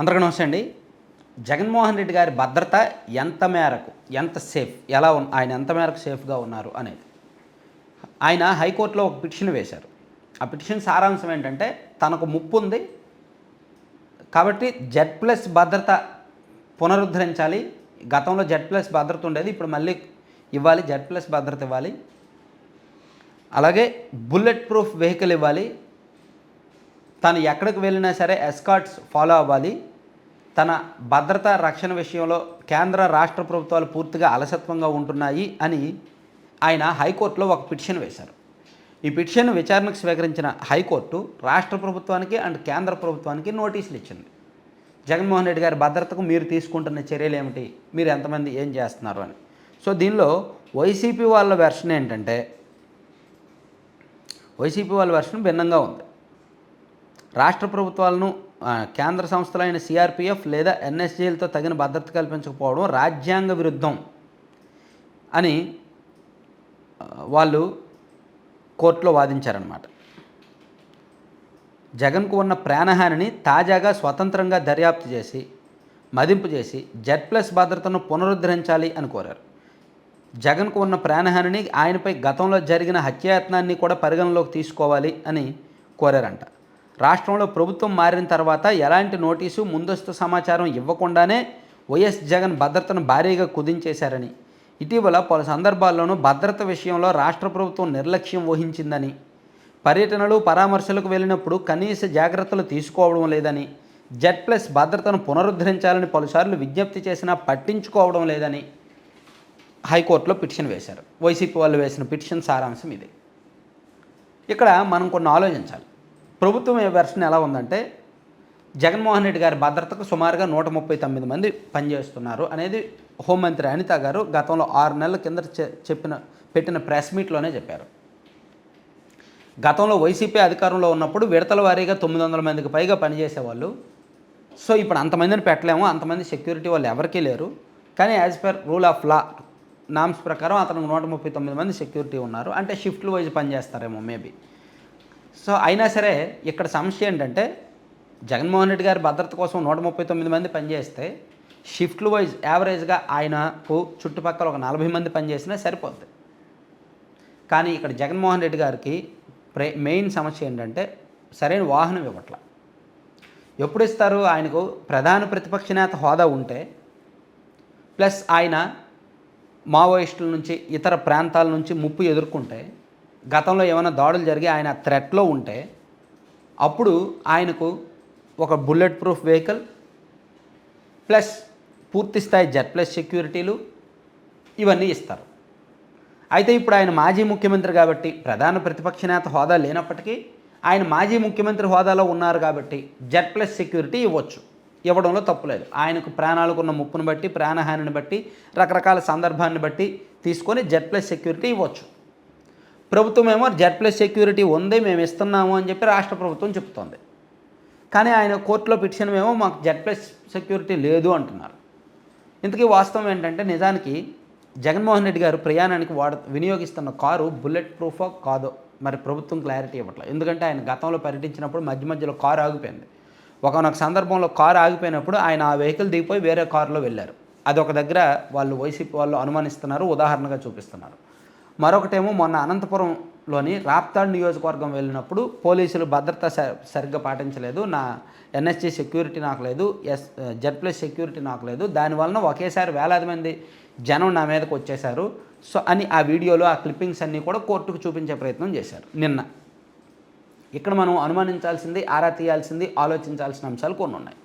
అందరికీ నమస్తే అండి. జగన్మోహన్ రెడ్డి గారి భద్రత ఎంత మేరకు ఎంత సేఫ్ ఎలా ఉన్ ఆయన ఎంత మేరకు సేఫ్గా ఉన్నారు అనేది. ఆయన హైకోర్టులో ఒక పిటిషన్ వేశారు. ఆ పిటిషన్ సారాంశం ఏంటంటే తనకు ముప్పు ఉంది. కాబట్టి జెడ్ ప్లస్ భద్రత పునరుద్ధరించాలి. గతంలో జెడ్ ప్లస్ భద్రత ఉండేది ఇప్పుడు మళ్ళీ ఇవ్వాలి జెడ్ ప్లస్ భద్రత ఇవ్వాలి. అలాగే బుల్లెట్ ప్రూఫ్ వెహికల్ ఇవ్వాలి. తను ఎక్కడికి వెళ్ళినా సరే ఎస్కాట్స్ ఫాలో అవ్వాలి. తన భద్రత రక్షణ విషయంలో కేంద్ర రాష్ట్ర ప్రభుత్వాలు పూర్తిగా అలసత్వంగా ఉంటున్నాయి అని ఆయన హైకోర్టులో ఒక పిటిషన్ వేశారు. ఈ పిటిషన్ విచారణకు స్వీకరించిన హైకోర్టు రాష్ట్ర ప్రభుత్వానికి అండ్ కేంద్ర ప్రభుత్వానికి నోటీసులు ఇచ్చింది. జగన్మోహన్ రెడ్డి గారి భద్రతకు మీరు తీసుకుంటున్న చర్యలు ఏమిటి? మీరు ఎంతమంది ఏం చేస్తున్నారు అని. సో దీనిలో వైసీపీ వాళ్ళ వెర్షన్ ఏంటంటే వైసీపీ వాళ్ళ వెర్షన్ భిన్నంగా ఉంది. రాష్ట్ర ప్రభుత్వాలను కేంద్ర సంస్థలైన సిఆర్పిఎఫ్ లేదా ఎన్ఎస్జీలతో తగిన భద్రత కల్పించకపోవడం రాజ్యాంగ విరుద్ధం అని వాళ్ళు కోర్టులో వాదించారనమాట జగన్కు ఉన్న ప్రాణహానిని తాజాగా స్వతంత్రంగా దర్యాప్తు చేసి మదింపు చేసి జెడ్ ప్లస్ భద్రతను పునరుద్ధరించాలి అని కోరారు. జగన్కు ఉన్న ప్రాణహానిని ఆయనపై గతంలో జరిగిన హత్యాయత్నాన్ని కూడా పరిగణలోకి తీసుకోవాలి అని కోరారంట. రాష్ట్రంలో ప్రభుత్వం మారిన తర్వాత ఎలాంటి నోటీసు ముందస్తు సమాచారం ఇవ్వకుండానే వైఎస్ జగన్ భద్రతను భారీగా కుదించేశారని. ఇటీవల పలు సందర్భాల్లోనూ భద్రత విషయంలో రాష్ట్ర ప్రభుత్వం నిర్లక్ష్యం వహించిందని. పర్యటనలు పరామర్శలకు వెళ్ళినప్పుడు కనీస జాగ్రత్తలు తీసుకోవడం లేదని. జెడ్ ప్లస్ భద్రతను పునరుద్ధరించాలని పలుసార్లు విజ్ఞప్తి చేసినా పట్టించుకోవడం లేదని హైకోర్టులో పిటిషన్ వేశారు. వైసీపీ వాళ్ళు వేసిన పిటిషన్ సారాంశం ఇది. ఇక్కడ మనం కొన్ని ఆలోచించాలి. ప్రభుత్వం వెర్షన్ ఎలా ఉందంటే జగన్మోహన్ రెడ్డి గారి భద్రతకు సుమారుగా నూట ముప్పై తొమ్మిది మంది పనిచేస్తున్నారు అనేది హోంమంత్రి అనిత గారు గతంలో ఆరు నెలల కింద చె- చెప్పిన పెట్టిన ప్రెస్ మీట్లోనే చెప్పారు. గతంలో వైసీపీ అధికారంలో ఉన్నప్పుడు విడతల వారీగా తొమ్మిది వందల మందికి పైగా పనిచేసేవాళ్ళు. సో ఇప్పుడు అంతమందిని పెట్టలేము అంతమంది సెక్యూరిటీ వాళ్ళు ఎవరికీ లేరు. కానీ as per rule of law norms ప్రకారం అతనికి నూట ముప్పై తొమ్మిది మంది సెక్యూరిటీ ఉన్నారు. అంటే షిఫ్ట్లు వైజ్ పనిచేస్తారేమో మేబీ. సో అయినా సరే ఇక్కడ సమస్య ఏంటంటే జగన్మోహన్ రెడ్డి గారి భద్రత కోసం నూట ముప్పై తొమ్మిది మంది పనిచేస్తే షిఫ్ట్లు వైజ్ యావరేజ్గా ఆయనకు చుట్టుపక్కల ఒక నలభై మంది పనిచేసినా సరిపోద్ది. కానీ ఇక్కడ జగన్మోహన్ రెడ్డి గారికి ప్రే మెయిన్ సమస్య ఏంటంటే సరైన వాహనం ఇవ్వట్ల. ఎప్పుడు ఇస్తారు? ఆయనకు ప్రధాన ప్రతిపక్ష నేత హోదా ఉంటే ప్లస్ ఆయన మావోయిస్టుల నుంచి ఇతర ప్రాంతాల నుంచి ముప్పు ఎదుర్కొంటే గతంలో ఏమైనా దాడులు జరిగి ఆయన థ్రెట్లో ఉంటే అప్పుడు ఆయనకు ఒక బుల్లెట్ ప్రూఫ్ వెహికల్ ప్లస్ పూర్తి స్థాయి జెడ్ ప్లస్ సెక్యూరిటీలు ఇవన్నీ ఇస్తారు. అయితే ఇప్పుడు ఆయన మాజీ ముఖ్యమంత్రి కాబట్టి ప్రధాన ప్రతిపక్ష నేత హోదా లేనప్పటికీ ఆయన మాజీ ముఖ్యమంత్రి హోదాలో ఉన్నారు కాబట్టి జెడ్ ప్లస్ సెక్యూరిటీ ఇవ్వచ్చు. ఇవ్వడంలో తప్పులేదు ఆయనకు ప్రాణాలకు ఉన్న ముప్పును బట్టి ప్రాణహానిని బట్టి రకరకాల సందర్భాన్ని బట్టి తీసుకొని జెడ్ ప్లస్ సెక్యూరిటీ ఇవ్వచ్చు. ప్రభుత్వం ఏమో జెడ్ ప్లస్ సెక్యూరిటీ ఉంది మేము ఇస్తున్నాము అని చెప్పి రాష్ట్ర ప్రభుత్వం చెప్తోంది. కానీ ఆయన కోర్టులో పిటిషన్ మేము మాకు జెడ్ ప్లస్ సెక్యూరిటీ లేదు అంటున్నారు. ఇంతకీ వాస్తవం ఏంటంటే నిజానికి జగన్మోహన్ రెడ్డి గారు ప్రయాణానికి వాడ వినియోగిస్తున్న కారు బుల్లెట్ ప్రూఫో కాదో? మరి ప్రభుత్వం క్లారిటీ ఇవ్వట్లేదు. ఎందుకంటే ఆయన గతంలో పర్యటించినప్పుడు మధ్య మధ్యలో కారు ఆగిపోయింది. ఒకనొక సందర్భంలో కారు ఆగిపోయినప్పుడు ఆయన ఆ వెహికల్ దిగిపోయి వేరే కారులో వెళ్ళారు. అది ఒక దగ్గర వాళ్ళు వైసీపీ వాళ్ళు అనుమానిస్తున్నారు ఉదాహరణగా చూపిస్తున్నారు. మరొకటేమో మొన్న అనంతపురంలోని రాప్తాడ్ నియోజకవర్గం వెళ్ళినప్పుడు పోలీసులు భద్రత స- సరిగ్గా పాటించలేదు. నా ఎన్ఎస్జీ సెక్యూరిటీ నాకు లేదు ఎస్ జెడ్ ప్లస్ సెక్యూరిటీ నాకు లేదు. దానివలన ఒకేసారి వేలాది మంది జనం నా మీదకు వచ్చేశారు. సో అని ఆ వీడియోలో ఆ క్లిప్పింగ్స్ అన్నీ కూడా కోర్టుకు చూపించే ప్రయత్నం చేశారు. నిన్న. ఇక్కడ మనం అనుమానించాల్సింది ఆరా తీయాల్సింది ఆలోచించాల్సిన అంశాలు కొన్ని ఉన్నాయి.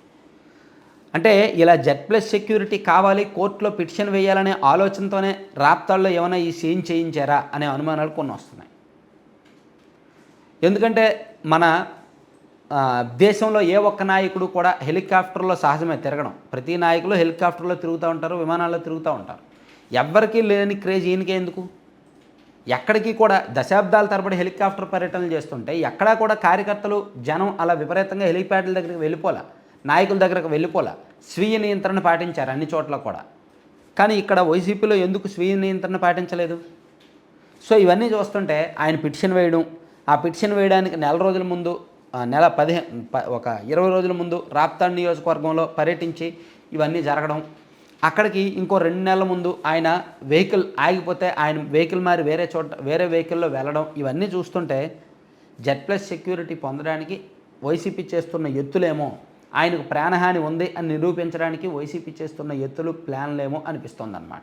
అంటే ఇలా జెడ్ ప్లస్ సెక్యూరిటీ కావాలి కోర్టులో పిటిషన్ వేయాలనే ఆలోచనతోనే రాప్తాల్లో ఏమైనా ఈ సీన్ చేయించారా అనే అనుమానాలు కొన్ని వస్తున్నాయి. ఎందుకంటే మన దేశంలో ఏ ఒక్క నాయకుడు కూడా హెలికాప్టర్లో సహజమే తిరగడం. ప్రతి నాయకులు హెలికాప్టర్లో తిరుగుతూ ఉంటారు విమానాల్లో తిరుగుతూ ఉంటారు. ఎవ్వరికీ లేని క్రేజ్ ఈయనకే ఎందుకు? ఎక్కడికి కూడా దశాబ్దాల తరబడి హెలికాప్టర్ పర్యటనలు చేస్తుంటే ఎక్కడా కూడా కార్యకర్తలు జనం అలా విపరీతంగా హెలిప్యాడ్ల దగ్గరికి వెళ్ళిపోలే. నాయకుల దగ్గరకు వెళ్ళిపోలే. స్వీయ నియంత్రణ పాటించారు అన్ని చోట్ల కూడా. కానీ ఇక్కడ వైసీపీలో ఎందుకు స్వీయ నియంత్రణ పాటించలేదు? సో ఇవన్నీ చూస్తుంటే ఆయన పిటిషన్ వేయడం ఆ పిటిషన్ వేయడానికి నెల రోజుల ముందు నెల పదిహేను ఒక ఇరవై రోజుల ముందు రాప్తాడ్ నియోజకవర్గంలో పర్యటించి ఇవన్నీ జరగడం. అక్కడికి ఇంకో రెండు నెలల ముందు ఆయన వెహికల్ ఆగిపోతే ఆయన వెహికల్ మారి వేరే చోట వేరే వెహికల్లో వెళ్ళడం ఇవన్నీ చూస్తుంటే జెడ్ ప్లస్ సెక్యూరిటీ పొందడానికి వైసీపీ చేస్తున్న ఎత్తులేమో ఆయనకు ప్రాణహాని ఉంది అని నిరూపించడానికి వైసీపీ చేస్తున్న ఎత్తులు ప్లాన్లేమో అనిపిస్తుంది అన్నమాట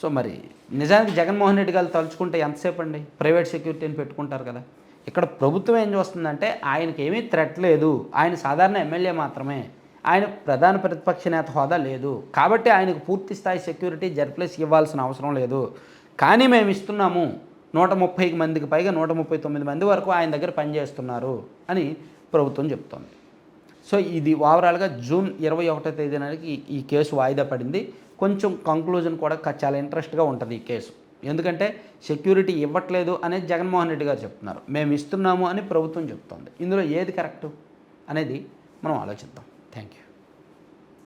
సో మరి నిజానికి జగన్మోహన్ రెడ్డి గారు తలుచుకుంటే ఎంతసేపు అండి ప్రైవేట్ సెక్యూరిటీని పెట్టుకుంటారు కదా. ఇక్కడ ప్రభుత్వం ఏం చేస్తుందంటే ఆయనకి ఏమీ థ్రెట్ లేదు. ఆయన సాధారణ ఎమ్మెల్యే మాత్రమే. ఆయన ప్రధాన ప్రతిపక్ష నేత హోదా లేదు. కాబట్టి ఆయనకు పూర్తి స్థాయి సెక్యూరిటీ జర్ప్లేస్ ఇవ్వాల్సిన అవసరం లేదు. కానీ మేము ఇస్తున్నాము. నూట ముప్పై మందికి పైగా నూట ముప్పై తొమ్మిది మంది వరకు ఆయన దగ్గర పనిచేస్తున్నారు అని ప్రభుత్వం చెప్తోంది. సో ఇది ఓవరాల్గా జూన్ ఇరవై ఒకటో తేదీ నాటికి ఈ- కేసు వాయిదా పడింది. కొంచెం కంక్లూజన్ కూడా చాలా ఇంట్రెస్ట్గా ఉంటుంది ఈ కేసు. ఎందుకంటే సెక్యూరిటీ ఇవ్వట్లేదు అనేది జగన్మోహన్ రెడ్డి గారు చెప్తున్నారు. మేము ఇస్తున్నాము అని ప్రభుత్వం చెప్తోంది. ఇందులో ఏది కరెక్టు అనేది మనం ఆలోచిద్దాం. Thank you